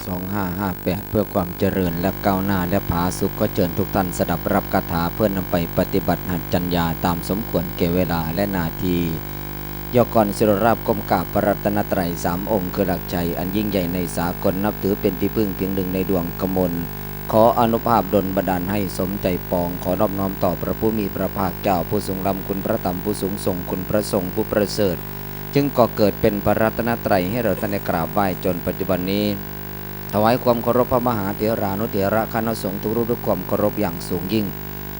2558 เพื่อความเจริญและก้าวหน้าและผาสุขก็เชิญทุกท่านสดับรับคาถาเพื่อนำไปปฏิบัติหัดจัญญาตามสมควรเก่เวลาและนาทียกกรศิรราบกรมกราบพระรัตนตรัยสามองค์คือหลักใจอันยิ่งใหญ่ในสากลนับถือเป็นที่พึ่งเพียงหนึ่งในดวงกมล ขออนุภาพดลบันดาลให้สมใจปอง ขอนอบน้อมต่อพระผู้มีพระภาคเจ้าผู้ทรงรำคุณพระธรรมผู้สูงส่งคุณพระสงฆ์ผู้ประเสริฐ จึงก่อเกิดเป็นพระรัตนตรัยให้เราท่านได้กราบไหว้จนปัจจุบันนี้ ถวายความเคารพพระมหาเถรานุเถระคณะสงฆ์ทุกรูปด้วยความเคารพอย่างสูงยิ่ง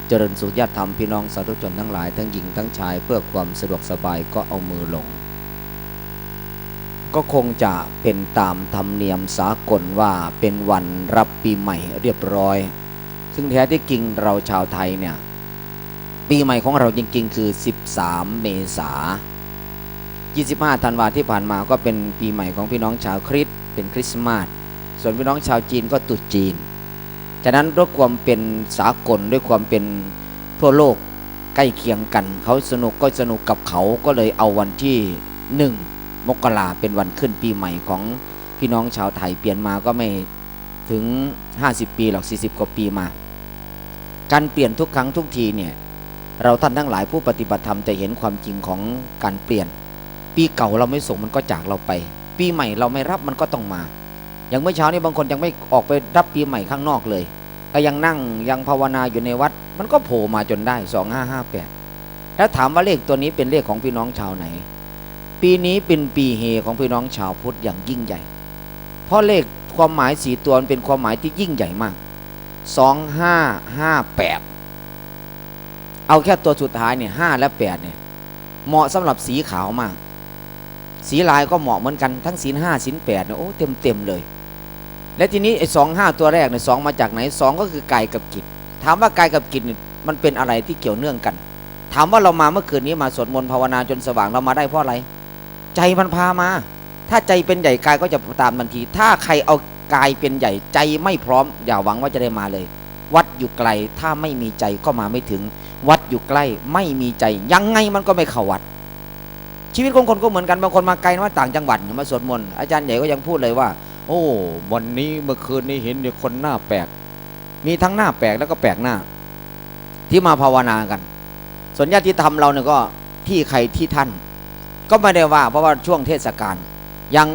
เจริญสุขญาติธรรมพี่น้องสาธุชนทั้งหลายทั้งหญิงทั้งชายเพื่อความสะดวกสบายก็เอามือลง ก็คงจะเป็นตามธรรมเนียมสากลว่าเป็นวันรับปีใหม่เรียบร้อย ซึ่งแท้ที่จริงเราชาวไทยเนี่ยปีใหม่ของเราจริงๆ คือ 13 เมษา25ธันวาที่ผ่านมาก็เป็นปีใหม่ของพี่น้องชาวคริสต์เป็นคริสต์มาส ส่วนพี่น้องชาวจีนก็ตรุษจีนฉะนั้นด้วยความเป็นสากลด้วยความเป็นทั่วโลกใกล้เคียงกัน เขาสนุกก็สนุกกับเขาก็เลยเอาวันที่หนึ่งมกราเป็นวันขึ้นปีใหม่ของพี่น้องชาวไทยเปลี่ยนมาก็ไม่ถึง 50 ปีหรอก 40 กว่าปีมา การเปลี่ยนทุกครั้งทุกทีเนี่ยเราท่านทั้งหลายผู้ปฏิบัติธรรมจะเห็นความจริงของการเปลี่ยน ปีเก่าเราไม่ส่งมันก็จากเราไป ปีใหม่เราไม่รับมันก็ต้องมา อย่างเมื่อเช้านี้บางคนยังไม่ออกไปรับปีใหม่ข้างนอกเลย ก็ยังนั่งยังภาวนาอยู่ในวัด มันก็โผล่มาจนได้สองห้าห้าแปดแล้วถามว่าเลขตัวนี้เป็นเลขของพี่น้องชาวไหน ปีนี้เป็นปีเฮของพี่น้องชาวพุทธอย่างยิ่งใหญ่ เพราะเลขความหมายสีตัวเป็นความหมายที่ยิ่งใหญ่มากสองห้าห้าแปดเอาแค่ตัวสุดท้ายเนี่ยห้าและแปดเนี่ยเหมาะสำหรับสีขาวมาก สีลายก็เหมาะเหมือนกันทั้งสีห้าสีแปดเนี่ยโอ้เต็มเต็มเลย และทีนี้ไอ้สองห้าตัวแรกเนี่ยสองมาจากไหนสองก็คือกายกับกิจถามว่ากายกับกิจเนี่ยมันเป็นอะไรที่เกี่ยวเนื่องกัน ถามว่าเรามาเมื่อคืนนี้มาสวดมนต์ภาวนาจนสว่างเรามาได้เพราะอะไร ใจมันพามา ถ้าใจเป็นใหญ่กายก็จะตามทันที ถ้าใครเอากายเป็นใหญ่ใจไม่พร้อม อย่าหวังว่าจะได้มาเลย วัดอยู่ไกลถ้าไม่มีใจก็มาไม่ถึง วัดอยู่ใกล้ไม่มีใจ ยังไงมันก็ไม่เข้าวัด ชีวิตของคนก็เหมือนกันบางคนมาไกลมาต่างจังหวัดมาสวดมนต์อาจารย์ใหญ่ก็ยังพูดเลยว่า อ้ วันนี้เมื่อคืนนี้เห็นเด็กคนหน้าแปลก มีทั้งหน้าแปลกแล้วก็แปลกหน้า ที่มาภาวนากัน ส่วนญาติธรรมเราเนี่ยก็ที่ใครที่ท่าน ก็ไม่ได้ว่าเพราะว่าช่วงเทศกาลยัง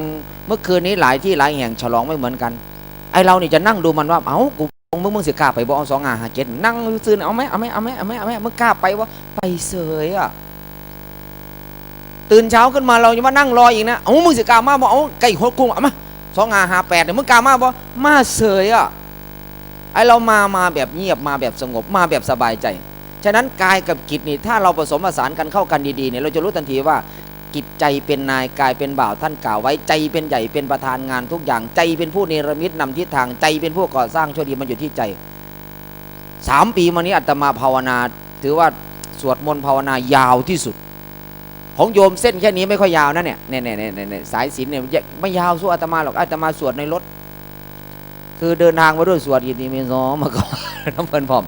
เมื่อคืนนี้หลายที่หลายแห่งฉลองไม่เหมือนกัน ไอเรานี่จะนั่งดูมันว่า เอ้ากูมึงมึงสิกล้าไปบ่เอาสองอาหาเจ็ดนั่งซื่อเอาไหมเอาไหมเอาไหมเอาไหมเอาไหมมึงกล้าไปวะไปเสยอะตื่นเช้าขึ้นมาเราจะมานั่งรออีกนะ เอามึงสิกล้ามาบ่เอาไก่หัวกุ้งเอามา สองอาหาแปดเนี่ยมึงกล้ามาบ่มาเสยอะไอเรามามาแบบเงียบมาแบบสงบมาแบบสบายใจ ฉะนั้นกายกับจิตนี่ถ้าเราผสมผสานกันเข้ากันดีๆเนี่ยเราจะรู้ทันทีว่าจิตใจเป็นนายกายเป็นบ่าวท่านกล่าวไว้ใจเป็นใหญ่เป็นประธานงานทุกอย่างใจเป็นผู้เนรมิตนำทิศทางใจเป็นผู้ก่อสร้างชั่วดีมันอยู่ที่ใจสามปีมานี้อาตมาภาวนา ถือว่าสวดมนต์ภาวนายาวที่สุด ของโยมเส้นแค่นี้ไม่ค่อยยาวนะเนี่ยเนี่ยเนี่ยเนี่ยเนี่ยสายศีลเนี่ยไม่ยาวสู้อาตมาหรอกอาตมาสวดในรถ คือเดินทางมาด้วยสวดอิติมิโสมาก่อนน้ำเพลินพร้อม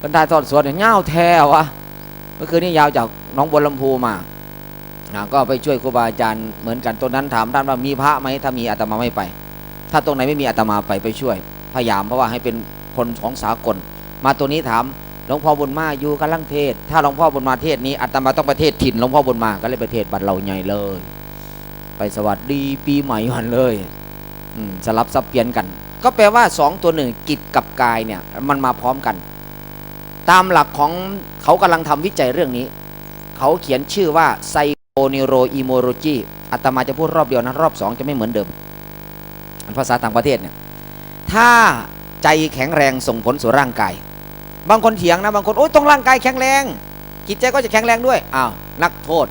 บรรทายทอดสวดเนี่ยเง่าแท้วะเมื่อคืนนี้ยาวจากน้องบัวลำพูมาอ่าก็ไปช่วยครูบาอาจารย์เหมือนกันตรงนั้นถามท่านว่ามีพระไหมถ้ามีอาตมาไม่ไป ถ้าตรงไหนไม่มีอาตมาไปไปช่วย พยายามเพราะว่าให้เป็นคนของสากล มาตัวนี้ถาม หลวงพ่อบุญมาอยู่กำลังเทศ ถ้าหลวงพ่อบุญมาเทศนี้อาตมาต้องประเทศถิ่นหลวงพ่อบุญมาก็เลยประเทศบัดเราใหญ่เลย ไปสวัสดีปีใหม่วันเลยอืสลับสับเปลี่ยนกัน ก็แปลว่าสองตัวหนึ่งจิตกับกายเนี่ย มันมาพร้อมกัน ตามหลักของเขากำลังทำวิจัยเรื่องนี้ เขาเขียนชื่อว่าไซโ o นิโรอิโมโรจีอาตมาจะพูดรอบเดียวนะรอบสองจะไม่เหมือนเดิมภาษาต่างประเทศเนี่ยถ้าใจแข็งแรงส่งผลสู่ร่างกาย บางคนเถียงนะบางคนโอ้ยต้องร่างกายแข็งแรง จิตใจก็จะแข็งแรงด้วยอ้าวนักโทษ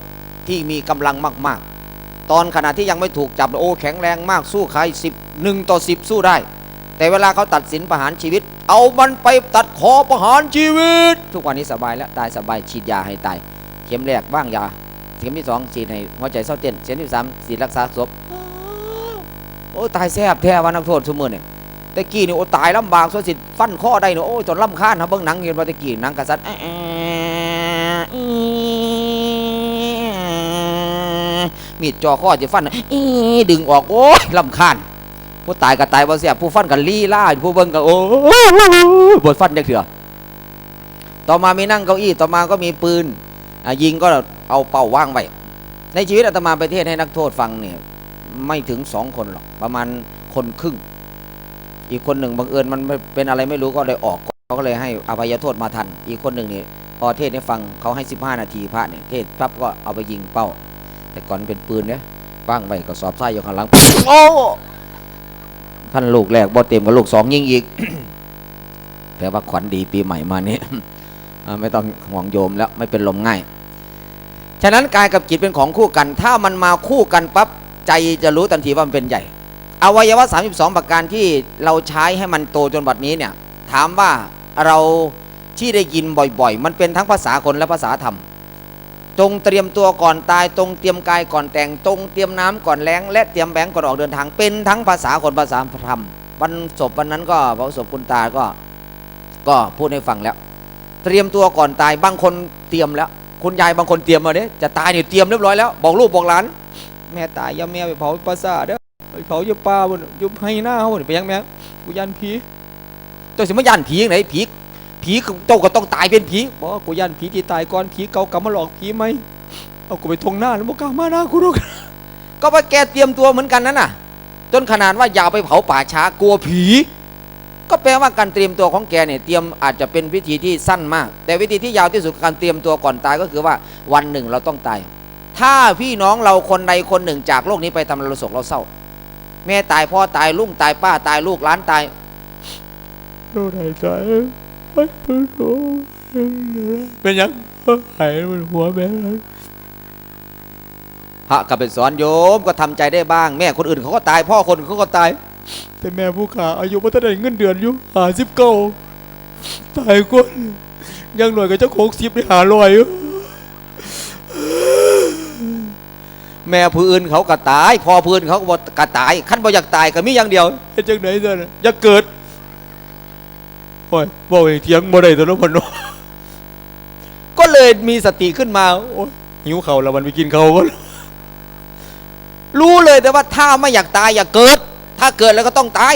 ที่มีกำลังมาก ๆ ตอนขณะที่ยังไม่ถูกจับโอ้แข็งแรงมากสู้ใครสิบหนึ่งต่อสิบสู้ได้ แต่เวลาเขาตัดสินประหารชีวิต เอามันไปตัดคอประหารชีวิต ทุกวันนี้สบายแล้วตายสบายฉีดยาให้ตายเข็มแรกบ้างยาเข็มที่สองฉีดให้หัวใจเศร้าเต้นเข็มที่สามฉีดรักษาศพโอ้ตายแซ่บแท้ว่านักโทษสมือเนี่ย ต่กี้นี่โอ้ตายลำบากส่วนสิฟันข้อได้เนาะโอ้จนลำคาญนะเบิ่งหนังเห็นว่าตะกี้หนังกษัตริย์แอะแอมีดจ่อข้อจะฟันอีดึงออกโอ้ยลำคาญผู้ตายก็ตายบ่เสียผู้ฟันก็ลี่ล่าผู้เบิ่งก็โอ้บทฟันจักเถื่อต่อมามีนั่งเก้าอี้ต่อมาก็มีปืนยิงก็เอาเป่าว่างไว้ในชีวิตอาตมาไปเทศน์ให้นักโทษฟังเนี่ยไม่ถึงสองคนหรอกประมาณคนครึ่ง อีกคนหนึ่งบังเอิญมันไม่เป็นอะไรไม่รู้ก็เลยออกเขาก็เลยให้อภัยโทษมาทัน อีกคนหนึ่งนี่พอเทศน์ให้ฟังเขาให้ 15 นาทีพระเนี่ยเทศน์ปั๊บก็เอาไปยิงเป้า แต่ก่อนเป็นปืนเนี่ยว่างไว้ก็สอบไส้อยู่ข้างหลังโอ้ท่านลูกแรกบ่เต็มกับลูกสองยิงอีกแปลว่าขวัญดีปีใหม่มานี้อ่าไม่ต้องห่วงโยมแล้วไม่เป็นลมง่าย ฉะนั้นกายกับจิตเป็นของคู่กัน ถ้ามันมาคู่กันปั๊บใจจะรู้ทันทีว่ามันเป็นใหญ่ อวัยวะ 32 ประการที่เราใช้ให้มันโตจนบัดนี้เนี่ยถามว่าเราที่ได้ยินบ่อยๆ มันเป็นทั้งภาษาคนและภาษาธรรม จงเตรียมตัวก่อนตายตรงเตรียมกายก่อนแต่งตรงเตรียมน้ำก่อนแล้ง และเตรียมแบงก์ก่อนออกเดินทางเป็นทั้งภาษาคนภาษาธรรมวันศพวันนั้นก็พระศพคุณตาก็ก็พูดให้ฟังแล้ว เตรียมตัวก่อนตายบางคนเตรียมแล้ว คุณยายบางคนเตรียมมาเด้จะตายเนี่ยเตรียมเรียบร้อยแล้ว บอกลูกบอกหลานแม่ตายอย่าแม่ไปเผาปราสาทเด้อ เผาอยู่ป่าบนอยู่ให้หน้าเขาไปยังแม่กูยันผีเจ้าสิมายันผียังไหนผีผีเจ้าก็ต้องตายเป็นผีบอกกูยันผีที่ตายก่อนผีเก่ากลับมาหลอกผีไหมเอากูไปทงหน้าแล้วบอกกล้ามาหน้ากูหรอกก็ว่าแกเตรียมตัวเหมือนกันนั่นน่ะ จนขนาดว่าอย่าไปเผาป่าช้ากลัวผี ก็แปลว่าการเตรียมตัวของแกเนี่ยเตรียมอาจจะเป็นวิธีที่สั้นมาก แต่วิธีที่ยาวที่สุดการเตรียมตัวก่อนตายก็คือว่าวันหนึ่งเราต้องตาย ถ้าพี่น้องเราคนใดคนหนึ่งจากโลกนี้ไปทำเราโศกเราเศร้า แม่ตายพ่อตายลุงตายป้าตายลูกหลานตายเราไหนใจไม่รู้เป็นยังหายมันหัวแม่พระก็เป็นสอนโยมก็ทำใจได้บ้าง แม่คนอื่นเขาก็ตายพ่อคนอื่นเขาก็ตาย แต่แม่ผู้ขาอายุพัฒนาเงินเดือนอยู่หาสิบเก้าตายคนยังหน่อยก็จะโคกสิบได้หาลอยอยู่ แม่ผู้อื่นเขาก็ตายพ่อผู้อื่นเขาก็บ่ก็ตายขั้นบ่อยากตายก็มีอย่างเดียวเฮ็ดจังไหนเจ้าน่ะอย่าเกิดโอ้ยบอกให้เถียงบ่ได้ตัวน้องพนก็เลยมีสติขึ้นมาโอ้ยหิวเขาวแล้วมันไปกินเขาวก็รู้เลยแต่ว่าถ้าไม่อยากตายอย่าเกิด ถ้าเกิดแล้วก็ต้องตาย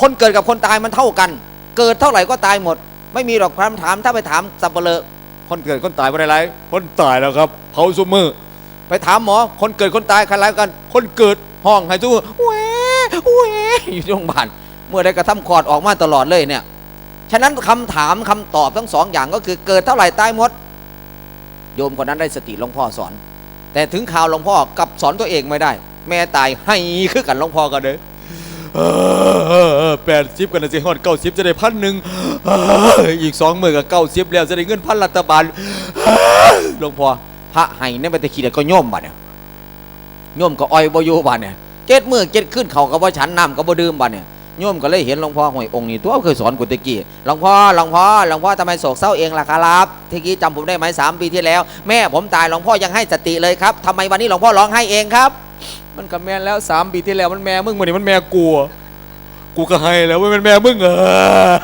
คนเกิดกับคนตายมันเท่ากัน เกิดเท่าไหร่ก็ตายหมด ไม่มีหรอกคำถามถ้าไปถามสับเปลอคนเกิดคนตายเป็นอะไรคนตายแล้วครับเผาซุมือ ไปถามหมอ คนเกิดคนตายใครไรกัน คนเกิดห้องให้ทุกคนแหวแหวอยู่ที่โรงพยาบาลเมื่อได้กระทำคอดออกมาตลอดเลยเนี่ย ฉะนั้นคำถามคำตอบทั้งสองอย่างก็คือเกิดเท่าไหร่ตายหมด โยมคนนั้นได้สติหลวงพ่อสอน แต่ถึงข่าวหลวงพ่อกับสอนตัวเองไม่ได้ แม่ตายให้คือกันหลวงพ่อกันเลยแปดสิบกันนะสิฮอดเก้าสิบจะได้พันหนึ่งอีกสองหมื่นกับเก้าสิบแล้วจะได้เงินพันรัฐบาลหลวงพ่อ พระให้เนี่ยไปแตะขี้เดียวก็โยมบัดเนี่ยโยมก็อ้อยบ่อยู่บัดเนี่ยเจ็ดมือเจ็ดขึ้นเขาก็บ่ฉันน้ำก็บ่ดื่มบัดเนี่ยโยมก็เลยเห็นหลวงพ่อห่วยองค์นี้ตัวเคยสอนกูตะกี้หลวงพ่อหลวงพ่อหลวงพ่อทำไมโศกเศร้าเองล่ะครับทีกี้จำผมได้ไหมสามปีที่แล้ว แม่ผมตายหลวงพ่อยังให้สติเลยครับทำไมวันนี้หลวงพ่อร้องไห้เองครับ มันกับแม่นแล้วสามปีที่แล้วมันแม่มึงวันนี้มันแม่กูอะกูก็ให้แล้วว่ามันแม่มึงเออ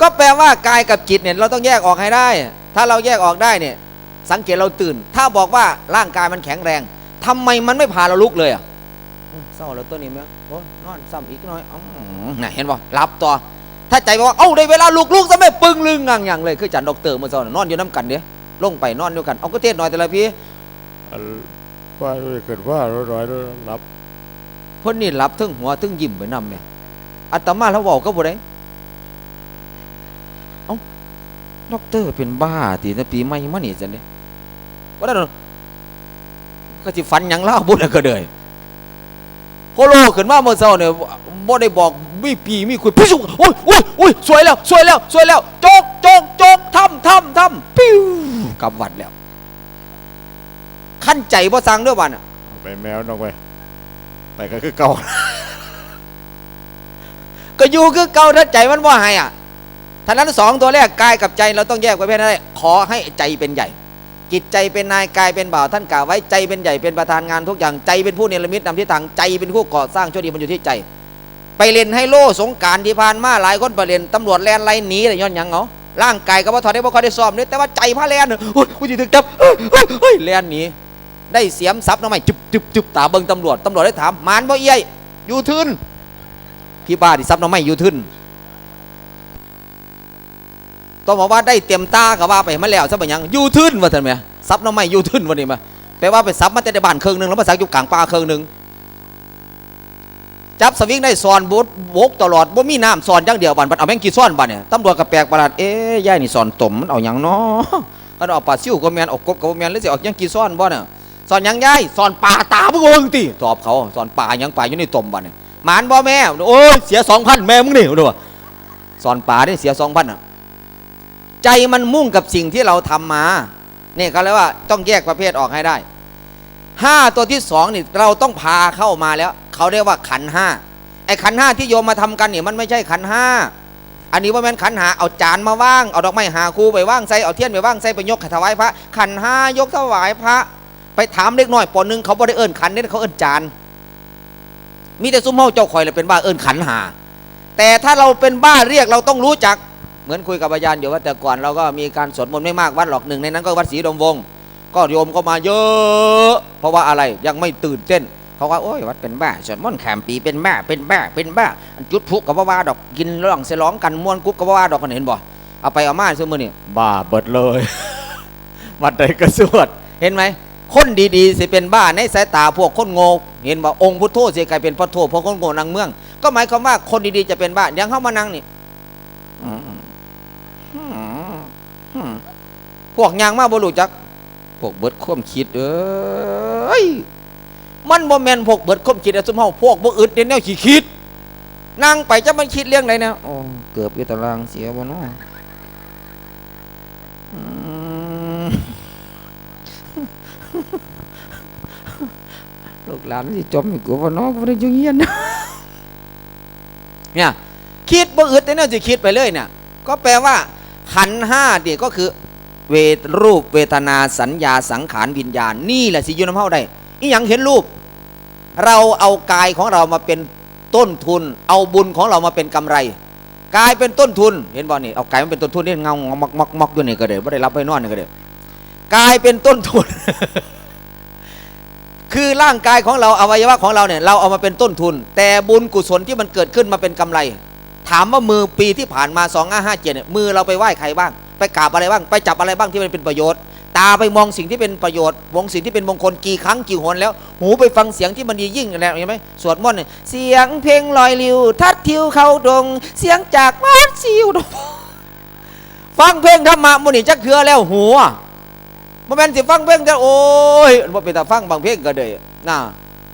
ก็แปลว่ากายกับจิตเนี่ยเราต้องแยกออกให้ได้ ถ้าเราแยกออกได้เนี่ยสังเกตเราตื่น ถ้าบอกว่าร่างกายมันแข็งแรงทำไมมันไม่พาเราลุกเลยอะอุ๊ยเศร้าแล้วตัวนี้มั้ยโอ้ยนอนซ้ำอีกหน่อยอ๋อน่ะเห็นป่ะหลับต่อถ้าใจบอกว่าเอ้าได้เวลาลุกลุกซะไม่ปึ้งลึงงังอย่างเลยคือจันดอกเตอร์เมื่อเช้าน่ะนอนอยู่น้ำกันเดียลงไปนอนด้วยกันเอาก็เทศหน่อยแต่ละพี่ว่าเกิดว่าร้อยๆรับเพ่นนี่หลับทึ่งหัวทึ่งยิ้มไปนำเนี่ยอัตมาแล้วบอกก็บ่ได้ ดอกเตอร์เป็นบ้าตีนะปีใหม่มานี่จันเนี่ยว่าได้หรอก็สิฝันหยังเล่าบุญแล้วก็เลยโคโลขึ้นมาเมื่อเช้าเนี่ยบ่ได้บอกมีปีมีคุยพิชุโอ้ยโอ้ยโอ้ยสวยแล้ว สวยแล้ว สวยแล้วโจกโจกโจกทำทำทำปิ้วกลับวัดแล้ว ขั้นใจบ่สั่งเด้วยวันน่ะไปแมวน้องไปไปก็คือเก่าก็อยู่คือเก่าถ้าใจมันว่าให้อะ ท่านั้นสองตัวแรกกายกับใจเราต้องแยกไว้เพื่อให้ขอให้ใจเป็นใหญ่จิตใจเป็นนายกายเป็นบ่าวท่านกล่าวไว้ใจเป็นใหญ่เป็นประธานงานทุกอย่างใจเป็นผู้เนรมิตนำทิศทางใจเป็นผู้ก่อสร้างช่วยดีมันอยู่ที่ใจ ไปเล่นให้โล่สงการที่ผ่านมาหลายคนไปเล่นตำรวจแลนไล่หนีอะไรย้อนยังเหรอร่างกายก็บ่ถอดได้บ่คอยได้ซ้อมเนี่ยแต่ว่าใจพาแลนเฮ้ยกูจะถึกจับเฮ้ยเฮ้ยแลนหนีได้เสียมซับน้ำไม่จุบจุบจุบตาเบิงตำรวจตำรวจได้ถามมานบ่เอี้ยอยู่ทึนพี่บ้าที่ซับน้ำไม่อยู่ทึน ต้องบอกว่าได้เต็มตากับว่าไปมาแล้วซะเป็นหยังยู่ทึนว่าท่านไหมซับน้ำไม่ยู่ทึนวันนี้มาแปลว่าไปซับมาแต่ในบ้านเครื่องหนึงแล้วมาซักอยู่กลางป่าเครื่องหนึงจับสวิงได้สอนบดบกตลอดบ่มีน้ำสอนอย่างเดียวบันบัดเอาแมงกี่ซ้อนบัดเนี่ยตำรวจก็แปลกประหลาดเอ๊ยย่ายนี่สอนตมมันเอาหยังเนาะมันเอาปลาซิวก็แมนเอากบก็แมนหรือสิเอาหยังกี่ซ้อนบ่เนี่ยสอนยังยายสอนป่าตาพวกมึงติตอบเขาสอนป่ายังป่าอยู่ในตมบัดเนี่ยหมานบ่แม่โอ้ยเสียสองพันแม่มึงนี่ดูว่าสอนป่าได้เสียสองพันอะ ใจมันมุ่งกับสิ่งที่เราทำมาเนี่ยเขาเรียกว่าต้องแยกประเภทออกให้ได้ห้าตัวที่สองนี่เราต้องพาเข้ามาแล้ว เขาเรียกว่าขันห้าไอ้ขันห้าที่โยมมาทำกันเนี่ยมันไม่ใช่ขันห้าอันนี้ว่าแม่นขันหาเอาจานมาว่างเอาดอกไม้หาครูไปว่างใส่เอาเทียนไปว่างใส่ไปยกถวายพระ ขันห้ายกถวายพระ ไปถามเล็กน้อยปอหนึ่งเขาบ่ได้เอิ้นขันนี่เขาเอิ้นจานมีแต่ซุ้มเฮาเจ้าคอยเลยเป็นบ้าเอิ้นขันหาแต่ถ้าเราเป็นบ้าเรียกเราต้องรู้จัก เหมือนคุยกับอาจารย์อยู่ว่าแต่ก่อนเราก็มีการสวดมนต์ไม่มากวัดหรอกหนึ่งในนั้นก็วัดศรีดมวงก็โยมก็มาเยอะ เพราะว่าอะไรยังไม่ตื่นเต้นเขาว่าโอ้ยวัดเป็นบ้าสวดมนต์แขมปีเป็นบ้าเป็นบ้าเป็นบ้าจุดพุกกับว่าดอกกินร้องเสยร้องกันม้วนกุ๊กกับว่าดอกกันเห็นบ่เอาไปเอามาซื้อมือนี่บ้าเบิดเลยวัดใดก็สวดเห็นไหมคนดีๆสิเป็นบ้าในสายตาพวกคนโง่เห็นว่องค์พุทโธสิกลายเป็นพระโทเพราะคนโง่นางเมือง ก็หมายความว่าคนดีๆจะเป็นบ้าอย่างเข้ามานั่งนี่อืมอืมอืม พวกยางมาบรูจักพวกเบิดความคิดเอ้ยมันบ่แมนพวกเบิดความคิดอะสมเฮาพวกบ่อึดเด่นแนวขี้คิดนั่งไปจะมันคิดเรื่องไหนเนี่ยโอ้เกือบอยู่ตารางเสียบ่เนาะอืมลูกหลานสิจมอยู่กูว่าน้องบ่ได้ยู่เงียนเนี่ยคิดบ่อึดแต่เนี่ยสิคิดไปเลยเนี่ยก็แปลว่าขันห้าเดียก็คือ เวทรูปเวทนาสัญญาสังขารวิญญาณ นี่แหละสิยูน้ำเฮาได้อีหยังเห็นรูป เราเอากายของเรามาเป็นต้นทุน เอาบุญของเรามาเป็นกำไร กายเป็นต้นทุน เห็นบ่นี่เอากายมาเป็นต้นทุนนี่เงางมอกมอกมอกอยู่นี่ก็เด้บ่ได้รับไปนอนนี่ก็เด้กายเป็นต้นทุน คือร่างกายของเราอวัยวะของเราเนี่ย เราเอามาเป็นต้นทุน แต่บุญกุศลที่มันเกิดขึ้นมาเป็นกำไร ถามว่ามือปีที่ผ่านมา2 5 5 7เนี่ยมือเราไปไหว้ใครบ้าง ไปกราบอะไรบ้าง ไปจับอะไรบ้างที่มันเป็นประโยชน์ ตาไปมองสิ่งที่เป็นประโยชน์มองสิ่งที่เป็นมงคลกี่ครั้งกี่หนแล้ว หูไปฟังเสียงที่มันดียิ่งแล้วเห็นไหมสวดมนต์เสียงเพลงลอยลิว ทัดทิวเข้าดง เสียงจากบ้านซิวดงฟังเพลงธรรมะมุนี่จักเคือแล้วหัวบ่แม่นสิฟังเพลงแต่โอ้ยบ่เป็นตาฟังบางเพลงก็ได้น่ะ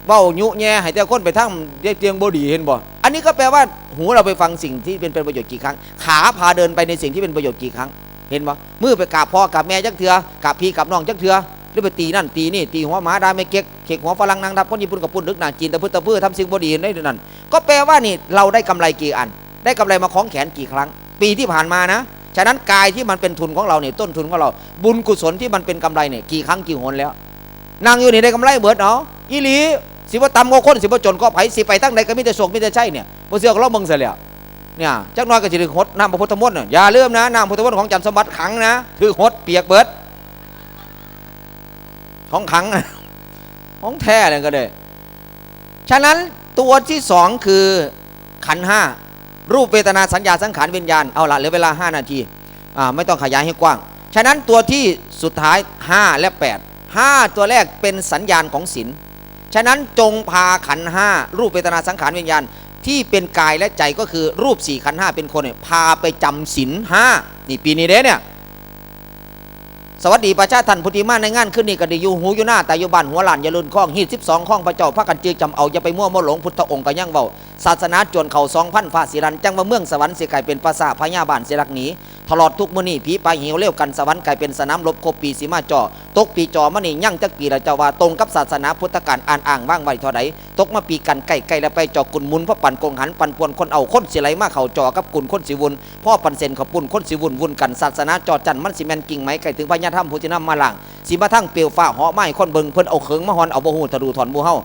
เว้ายุแย่ให้แต่คนไปทางเรียกเตียงบดีเห็นบ่อันนี้ก็แปลว่าหูเราไปฟังสิ่งที่เป็นประโยชน์กี่ครั้ง ขาพาเดินไปในสิ่งที่เป็นประโยชน์กี่ครั้ง เห็นบ่มือไปกราบพ่อกราบแม่จักเถือกราบพี่กราบน้องจักเถือหรือไปตีนั่นตีนี่ตีหัวหมาดาไม่เก๊กเขกหัวฝรั่งนางทับคนญี่ปุ่นกับปุ่นดึกนางจีนตะพื้นตะพื้นทำสิ่งบดีในนั่นก็แปลว่านี่เราได้กำไรกี่อัน ได้กำไรมาคล้องแขนกี่ครั้ง ปีที่ผ่านมานะฉะนั้นกายที่มันเป็นทุนของเราเนี่ยต้นทุนของเรา บุญกุศลที่มันเป็นกำไรเนี่ยกี่ครั้งกี่หนแล้วนั่งอยู่นี่ได้กำไรเบิดเนาะอีหลีสิว่าตำก็คนสิว่าจนก็ไผสิไปตั้งใดก็มีแต่โศกมีแต่ใช่เนี่ยบ่เสือกเราเบิ่งเสียแล้ว เนี่ยจักน้อยก็สิถึงหดน้ำพระพุทธมนต์น่ะอย่าเลื่อมนะน้ำพระพุทธมนต์ของจันทร์สมบัติขังนะถือหดเปียกเบิด ของขังของแท้เลยก็ได้ฉะนั้นตัวที่สองคือขันห้ารูปเวทนาสัญญาสังขารวิญญาณเอาละเหลือเวลา 5 นาทีอ่าไม่ต้องขยายให้กว้าง ฉะนั้นตัวที่สุดท้าย 5 และ 8 5 ตัวแรกเป็นสัญญาณของศีลฉะนั้นจงพาขันห้ารูปเวทนาสังขารวิญญาณ ที่เป็นกายและใจก็คือรูปสี่ขันห้าเป็นคนเนี่ยพาไปจำศีลห้านี่ปีนี้เด้เนี่ยสวัสดีประชาท่านพุทธิมาในงานขึ้นนี่ก็ดีอยู่หูอยู่หน้าแต่อยู่บ้านหัวหลานอย่าลืนข้องฮีดสิบสองข้องพระเจ้าพระกันจือจำเอาอย่าไปมั่วมั่วหลงพุทธองค์กันยังเบาศาสนาจวนเข่าสองพันฝ่าศิรันจังว่าเมืองสวรรค์เสียกลายเป็นภาษาพญาบานเสียรักหนี ตลอดทุกมื้อนี้ผีไปหิวเลี้ยวกันสวรรค์กลายเป็นสนามรบครบปีสีมาจอตกปีจอมนี่ยั่งจักปีละเจ้าว่าตรงกับศาสนาพุทธการอ่านอ่างว่างไว้เท่าใดตกมาปีกันไก่ไก่แล้วไปจอกุนมุนพราะปั่นกงหันปั่นปวนคนเอาคนสียไหลมาเข่าจอกับกุนคนสิวุนพ่อปั่นเซนเขาปุ่นคนสิวุนวุ่นกันศาสนาจอจันมันสิแมนกิ่งไหมไก่ถึงพญาธรรมพุทธินำมาล่างสิมาทั้งเปลวฟ้าเหาะไม้คนเบิงเพิ่นเอาเขิงมาฮอนเอาบ่ฮู้ทะดูถอนมูเฮา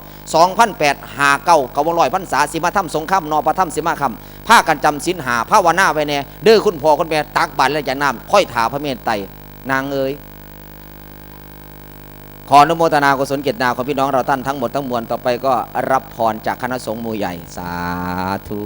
2008หาเก้าเก้าร้อยพรรษาสิมาทำสงครามนอประทัมสิมาคำ ผ้ากันจำศีลหาภาวนาไว้แน่เด้อคุณพ่อคุณแม่ตักบาตรและอย่าน้ำค่อยถาพระเมตไตรนางเอ๋ยขออนุโมทนากุศลเกียรตินาของพี่น้องเราท่านทั้งหมดทั้งมวลต่อไปก็รับพรจากคณะสงฆ์มูใหญ่สาธุ